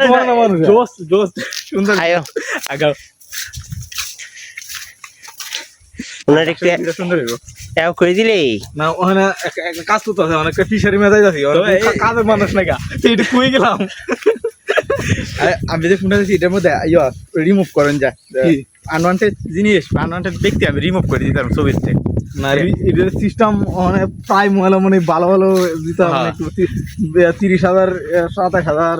তোমার জোস জোস সুন্দর। আয়ো। আগাও। ওনার একটু সুন্দর হইব। এও করে দিলে? না ওখানে এক- একটা কাজ করতে আছে অনেকটা ফিশারি মেজাজ আছে কাজের মানুষ না গা এটা কুই গেলাম? আমি যে ফোনটা দিচ্ছি এটার মধ্যে রিমুভ করেন কি? আনওয়ান্টেড জিনিস আনওয়ান্টেড ব্যক্তি আমি রিমুভ করে দিতাম ছবিতে। না এটার সিস্টেম মানে প্রায় মহিলা মানে ভালো ভালো দিতে হবে। হ্যাঁ। তি- তিরিশ হাজার সাতাশ হাজার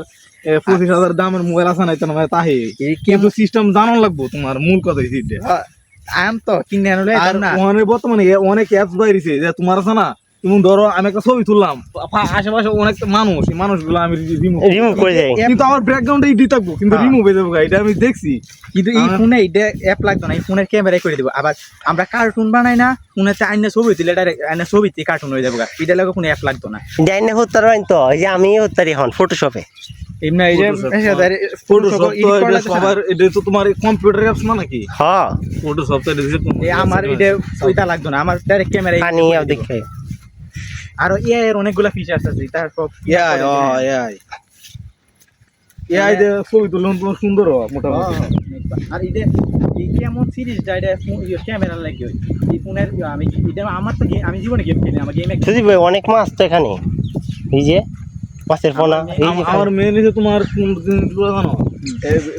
পঁচিশ হাজার দামের মোবাইল আছে না এটা মানে তাহে। কিন্তু সিস্টেম জানান লাগবো তোমার মূল কথা হচ্ছে আম তো কিনে আনলে আর বর্তমানে অনেক অ্যাপস বাইরেছে যে তোমার আছে না তুমি ধরো আমি একটা ছবি তুললাম। আশেপাশে অনেক মানুষ এই মানুষগুলো আমি রিমুভ রিমুভ করে দেয়। কিন্তু আমার ব্যাকগ্রাউন্ডে ইডি থাকব কিন্তু হ্যাঁ। রিমুভ হয়ে যাব এটা আমি দেখছি। কিন্তু এই ফোনে এটা অ্যাপ লাগতো না এই ফোনের ক্যামেরায় করে দেবো। আবার আমরা কার্টুন বানাই না ফোনেতে আইনে ছবি তুলে ডাইরেক্ট আইনে ছবিতে কার্টুন হয়ে যাব। এটা লাগে কোনো অ্যাপ লাগতো না। ডাইনে হত্যার বাইন তো এই যে আমি হত্যারি এখন ফটোশপে এমনি এই যে ফটোশপ ফটোশপ তো এটা সবার এটা তো তোমার কম্পিউটার অ্যাপস না নাকি? হ ফটোশপ তো এটা আমার এটা ওইটা লাগতো না আমার ডাইরেক্ট ক্যামেরায় পানি দেখে। আর এআই এর অনেকগুলা ফিচার্স আছে তার সব এআই ও এআই এআই দে ছবি তোমার সুন্দর হয় মোটামুটি। আর এটা এই কেমন সিরিজটা এটা ক্যামেরা লাগে এই ফোনের আমি এটা আমার তো আমি জীবনে গেম খেলি আমার গেমে সুদীপ ভাই অনেক মাছ তো এখানে। এই যে মাছের এই যে আমার মেন তোমার কোন জিনিসগুলো জানো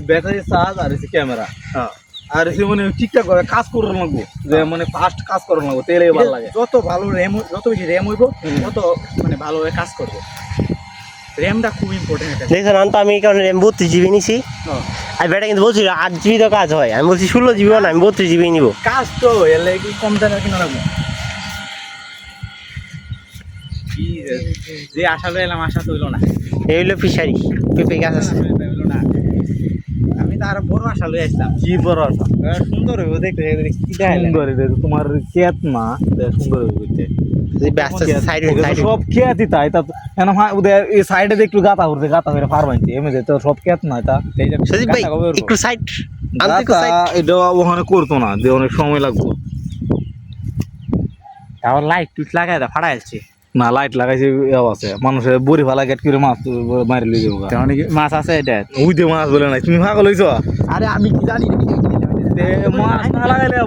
ব্যাটারি চার্জ আর ক্যামেরা হ্যাঁ। আর মানে ঠিকঠাক করে কাজ করার লাগবো যে মানে ফাস্ট কাজ করার লাগবো তেলে ভালো লাগে। যত ভালো র্যাম যত বেশি র্যাম হইব তত মানে ভালোভাবে কাজ করবে। র্যামটা খুব ইম্পর্টেন্ট এটা দেখছেন আমি তো আমি কারণে বত্রিশ জিবি নিছি। হ্যাঁ। আর বেটা কিন্তু বলছিল আট জিবি তো কাজ হয়। আমি বলছি ষোলো জিবি না আমি বত্রিশ জিবি নিবো। কাজ তো এলে কি কম দামে কিনা কি যে আশা এলাম আশা তো হইল না। এই হইল ফিশারি। পেঁপে গাছ আছে। হইল না। আর বড় আশা লই আসলাম। কি বড় আশা? সুন্দর হইব দেখতে দেখতে কি দেখাইলে সুন্দর তোমার খেত না সুন্দর সাইড সাইড। সব খেয়াতি তাই তা কেন হ্যাঁ ওদের এই সাইডে একটু গাতা করতে গাতা করে পারবাইছে এমনি তো সব না তা? একটু সাইড এটা ওখানে করতো না যে অনেক সময় লাগতো। লাইট লাগাই দা ফাড়া আসছে। না লাইট লাগাইছে আছে। মানুষের বুড়ি ফালা গেট করে মাছ মারি লই যাব মাছ আছে এটা? ওই দে মাছ বলে নাই তুমি ভাগ লইছ আরে আমি কি জানি মাছ না লাগাইলে